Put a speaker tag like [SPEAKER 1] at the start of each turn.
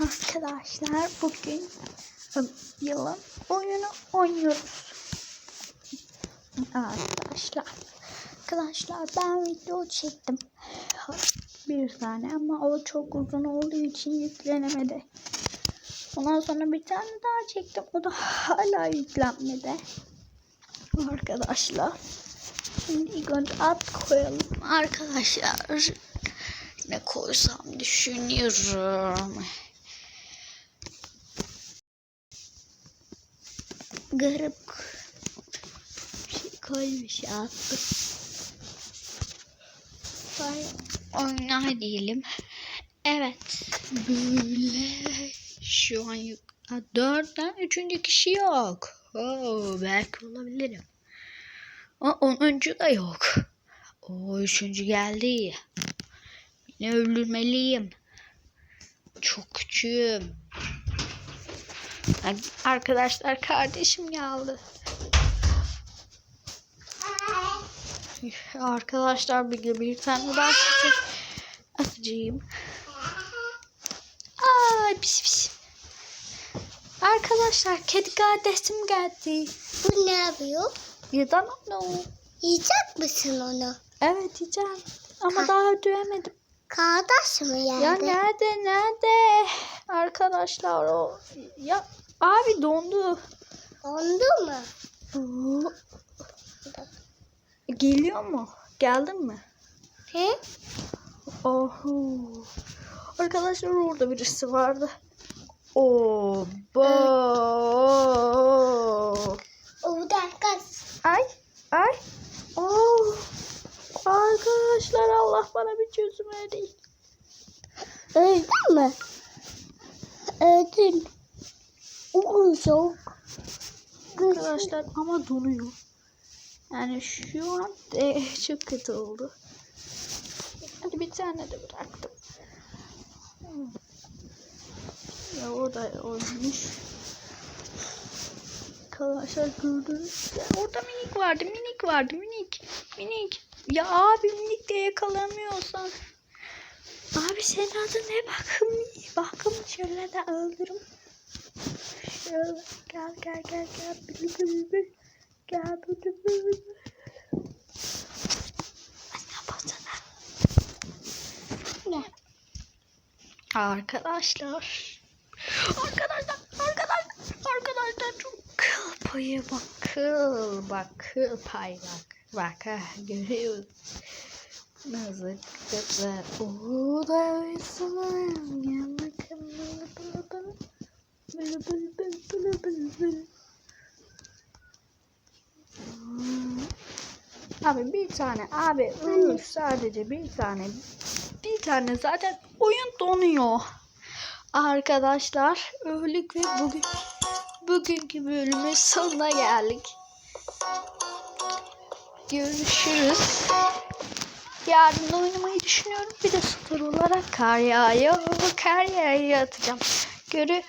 [SPEAKER 1] Arkadaşlar bugün yılın oyunu oynuyoruz. Arkadaşlar. Arkadaşlar ben video çektim. Bir tane ama o çok uzun olduğu için yüklenemedi. Ondan sonra bir tane daha çektim. O da hala yüklenmedi. Arkadaşlar. Şimdi ilk önce at koyalım. Arkadaşlar. Ne koysam düşünüyorum. Garip bir şey koymuş attı. Vay, Oynar diyelim. Evet. Böyle. Şu an yok. Ha, dörtten üçüncü kişi yok. Oo, belki olabilirim. O onuncu da yok. O üçüncü geldi. Beni öldürmeliyim. Çok küçüğüm. Arkadaşlar kardeşim geldi. Arkadaşlar bir, bir tane daha size atacağım. Ay pis pis. Arkadaşlar kedi kardeşim geldi.
[SPEAKER 2] Bu ne yapıyor?
[SPEAKER 1] Yılan onu.
[SPEAKER 2] Yiyecek misin onu?
[SPEAKER 1] Evet yiyeceğim. Ama
[SPEAKER 2] Ka-
[SPEAKER 1] daha öldüremedim.
[SPEAKER 2] Kardeş mi yani?
[SPEAKER 1] Ya nerede nerede? Arkadaşlar o ya abi dondu.
[SPEAKER 2] Dondu mu?
[SPEAKER 1] Geliyor mu? Geldin mi?
[SPEAKER 2] He?
[SPEAKER 1] Oho. Arkadaşlar orada birisi vardı. Oba.
[SPEAKER 2] O da kız.
[SPEAKER 1] Ay ay. Oh. Arkadaşlar Allah bana bir çözüm verin.
[SPEAKER 2] Öldün mü? Öldün. O soğuk.
[SPEAKER 1] Arkadaşlar ama donuyor. Yani şu an e, çok kötü oldu. Hadi bir tane de bıraktım. Ya orada oymuş. Arkadaşlar gördünüz. Orada minik vardı, minik vardı, minik, minik. Ya abi minik de yakalamıyorsan. Abi senin adın ne bakım? Bakım şöyle de öldürüm. Şöyle gel gel gel gel bülü bülü bül. Gel bül. Anne basana. Ne? Arkadaşlar. Arkadaşlar, arkadaşlar, arkadaşlar çok kıl payı bak, kıl bak, kıl pay bak. Bak ha, görüyoruz. Nasıl güzel. Oo da öylesin. Gel bakalım. Bılı bılı. Bılı bılı bılı bılı bılı bılı. Hmm. Abi bir tane abi ölür sadece bir tane bir tane zaten oyun donuyor. Arkadaşlar öldük ve bugün bugünkü bölümün sonuna geldik. Görüşürüz. Yarın oynamayı düşünüyorum. Bir de sıfır olarak kar yağıyor. Kar yağıyor atacağım. Görüşürüz.